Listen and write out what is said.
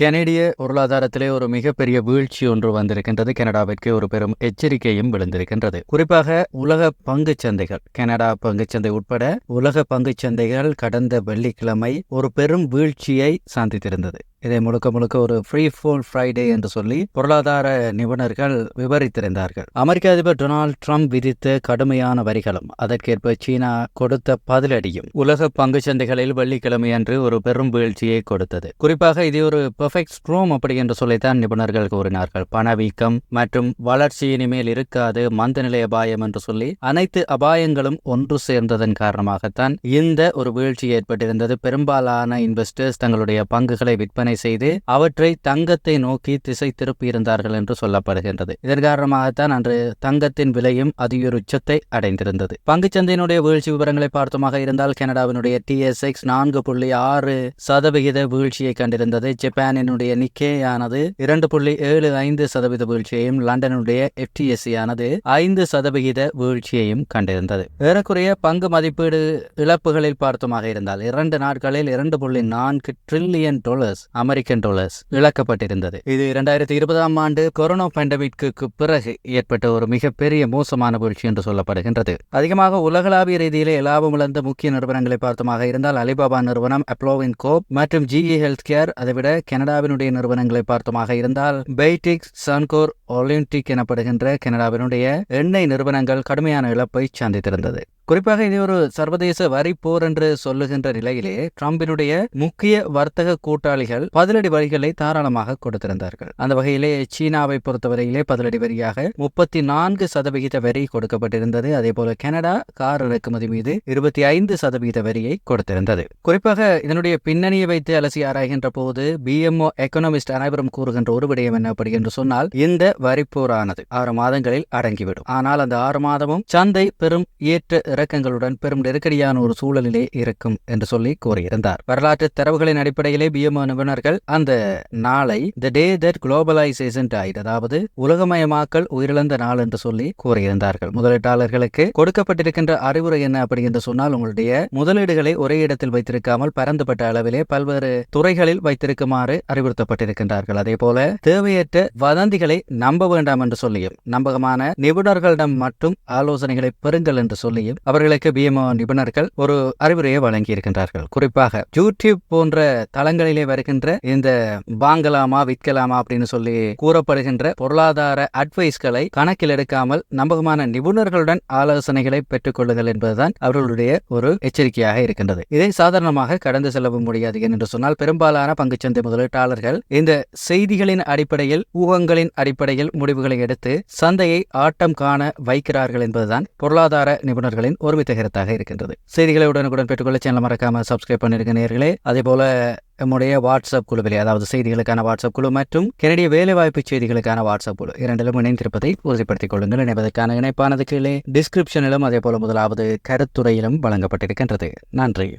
கெனடிய பொருளாதாரத்திலே ஒரு மிகப்பெரிய வீழ்ச்சி ஒன்று வந்திருக்கின்றது. கனடாவிற்கு ஒரு பெரும் எச்சரிக்கையும் விழுந்திருக்கின்றது. குறிப்பாக உலக பங்குச் சந்தைகள். கனடா பங்குச்சந்தை உட்பட உலக பங்குச் சந்தைகள் கடந்த வெள்ளிக்கிழமை ஒரு பெரும் வீழ்ச்சியை சந்தித்திருந்தது இதை முழுக்க முழுக்க ஒரு ஃப்ரீ ஃபோல் ஃப்ரைடே என்று சொல்லி பொருளாதார நிபுணர்கள் விவரித்திருந்தார்கள். அமெரிக்க அதிபர் டொனால்ட் ட்ரம்ப் விதித்த கடுமையான வரிகளும் அதற்கேற்ப சீனா கொடுத்த பதிலடியும் உலக பங்கு சந்தைகளில் வெள்ளிக்கிழமை அன்று ஒரு பெரும் வீழ்ச்சியை கொடுத்தது. குறிப்பாக இது ஒரு பெர்ஃபெக்ட் ஸ்ட்ரோம் அப்படி என்று சொல்லித்தான் நிபுணர்கள் கூறினார்கள். பணவீக்கம் மற்றும் வளர்ச்சி இனிமேல் இருக்காது மந்தநிலை அபாயம் என்று சொல்லி அனைத்து அபாயங்களும் ஒன்று சேர்ந்ததன் காரணமாகத்தான் இந்த ஒரு வீழ்ச்சி ஏற்பட்டிருந்தது. பெரும்பாலான இன்வெஸ்டர்ஸ் தங்களுடைய பங்குகளை விற்பனை செய்து அவற்றை தங்கத்தை நோக்கி திசை திருப்பியிருந்தார்கள் என்று சொல்லப்படுகின்றது. இதன் காரணமாகத்தான் அன்று தங்கத்தின் விலையும் அதிகொரு உச்சத்தை அடைந்திருந்தது. பங்குச்சந்தையினுடைய வீழ்ச்சி விவரங்களை பார்த்தோமாக இருந்தால் கனடாவினுடைய டிஎஸ்எக்ஸ் நான்கு புள்ளி ஆறு சதவிகித வீழ்ச்சியை கண்டிருந்தது. ஜப்பானினுடைய நிக்கேயானது இரண்டு புள்ளி ஏழு ஐந்து சதவீத வீழ்ச்சியையும் லண்டனுடைய எஃப்டிஎஸ்சி ஆனது ஐந்து சதவிகித வீழ்ச்சியையும் கண்டிருந்தது. ஏறக்குறைய பங்கு மதிப்பீடு இழப்புகளில் பார்த்தோமாக இருந்தால் இரண்டு நாட்களில் இரண்டு புள்ளி நான்கு ட்ரில்லியன் டாலர்ஸ் அமெரிக்கன் டாலர்ஸ் இழக்கப்பட்டிருந்தது. இது இரண்டாயிரத்தி இருபதாம் ஆண்டு கொரோனா பேண்டமிக்கு பிறகு ஏற்பட்ட ஒரு மிகப்பெரிய மோசமான வீழ்ச்சி என்று சொல்லப்படுகின்றது. அதிகமாக உலகளாவிய ரீதியிலே லாபம் இழந்த முக்கிய நிறுவனங்களை பார்த்தமாக இருந்தால் அலிபாபா நிறுவனம் அப்ளோவின் கோப் மற்றும் ஜிஇ ஹெல்த் கேர் அதைவிட கனடாவினுடைய நிறுவனங்களை பார்த்தமாக இருந்தால் பெய்டிக்ஸ் சன்கோர் ஒலிம்பிக் எனப்படுகின்ற கனடாவினுடைய எண்ணெய் நிறுவனங்கள் கடுமையான இழப்பை சந்தித்திருந்தது குறிப்பாக இது ஒரு சர்வதேச வரி போர் என்று சொல்லுகின்ற நிலையிலே ட்ரம்பினுடைய முக்கிய வர்த்தக கூட்டாளிகள் பதிலடி வரிகளை தாராளமாக கொடுத்திருந்தார்கள். அந்த வகையிலே சீனாவை பொறுத்தவரையிலே பதிலடி வரியாக முப்பத்தி நான்கு சதவிகித வரி கொடுக்கப்பட்டிருந்தது. அதே போல கனடா கார் இறக்குமதி மீது இருபத்தி ஐந்து சதவிகித வரியை கொடுத்திருந்தது. குறிப்பாக இதனுடைய பின்னணியை வைத்து அலசி ஆராய்கின்ற போது பிஎம்ஓ எக்கனாமிஸ்ட் அனைவரும் கூறுகின்ற ஒரு விடயம் என்ன அப்படி என்று சொன்னால் இந்த வரிப்போரானது ஆறு மாதங்களில் அடங்கிவிடும். ஆனால் அந்த ஆறு மாதமும் சந்தை பெரும் ஏற்ற இறக்கங்களுடன் பெரும் நெருக்கடியான ஒரு சூழலிலே இருக்கும் என்று சொல்லி கூறியிருந்தார். வரலாற்று தரவுகளின் அடிப்படையிலே பிஎம்ஓ நிபுணர்கள் அந்த நாளை the day that globalization died அதாவது உலகமயமாக்கல் உயிரிழந்த நாள் என்று சொல்லி கூறியிருந்தார்கள். முதலீட்டாளர்களுக்கு கொடுக்கப்பட்டிருக்கின்ற அறிவுரை என்ன அப்படி என்று சொன்னால் உங்களுடைய முதலீடுகளை ஒரே இடத்தில் வைத்திருக்காமல் பரந்துபட்ட அளவிலே பல்வேறு துறைகளில் வைத்திருக்குமாறு அறிவுறுத்தப்பட்டிருக்கின்றார்கள். அதே போல தேவையற்ற வதந்திகளை நம்ப வேண்டாம் என்று சொல்லியும் நம்பகமான நிபுணர்களிடம் மட்டும் ஆலோசனைகளை பெறுங்கள் என்று சொல்லியும் அவர்களுக்கு பிஎம்ஓ நிபுணர்கள் ஒரு அறிவுரையை வழங்கியிருக்கின்றார்கள். குறிப்பாக யூடியூப் போன்ற தளங்களிலே வருகின்ற இந்த வாங்கலாமா விற்கலாமா அப்படின்னு சொல்லி கூறப்படுகின்ற பொருளாதார அட்வைஸ்களை கணக்கில் எடுக்காமல் நம்பகமான நிபுணர்களுடன் ஆலோசனைகளை பெற்றுக் கொள்ளுங்கள் என்பதுதான் அவர்களுடைய ஒரு எச்சரிக்கையாக இருக்கின்றது. இதை சாதாரணமாக கடந்து செல்லவும் முடியாது என்று சொன்னால் பெரும்பாலான பங்குச்சந்தை முதலீட்டாளர்கள் இந்த செய்திகளின் அடிப்படையில் ஊகங்களின் அடிப்படையில் முடிவுகளை எடுத்து சந்தையை ஆட்டம் காண வைக்கிறார்கள் என்பதுதான் பொருளாதார நிபுணர்களின் ஒருமித்த கருத்தாக இருக்கின்றது. செய்திகளை உடனுக்குடன் பெற்றுக்கொள்ள சேனல் மறக்காமல் சப்ஸ்கிரைப் பண்ணிருக்க நேர்களே அதே போல நம்முடைய வாட்ஸ்அப் குழுவிலே அதாவது செய்திகளுக்கான வாட்ஸ்அப் குழு மற்றும் கனடிய வேலைவாய்ப்பு செய்திகளுக்கான வாட்ஸ்அப் குழு இரண்டிலும் இணைந்திருப்பதை உறுதிப்படுத்திக் கொள்ளுங்கள். இணைவதற்கான இணைப்பானது கீழே டிஸ்கிரிப்ஷனிலும் அதே போல முதலாவது கருத்துறையிலும் வழங்கப்பட்டிருக்கின்றது. நன்றி.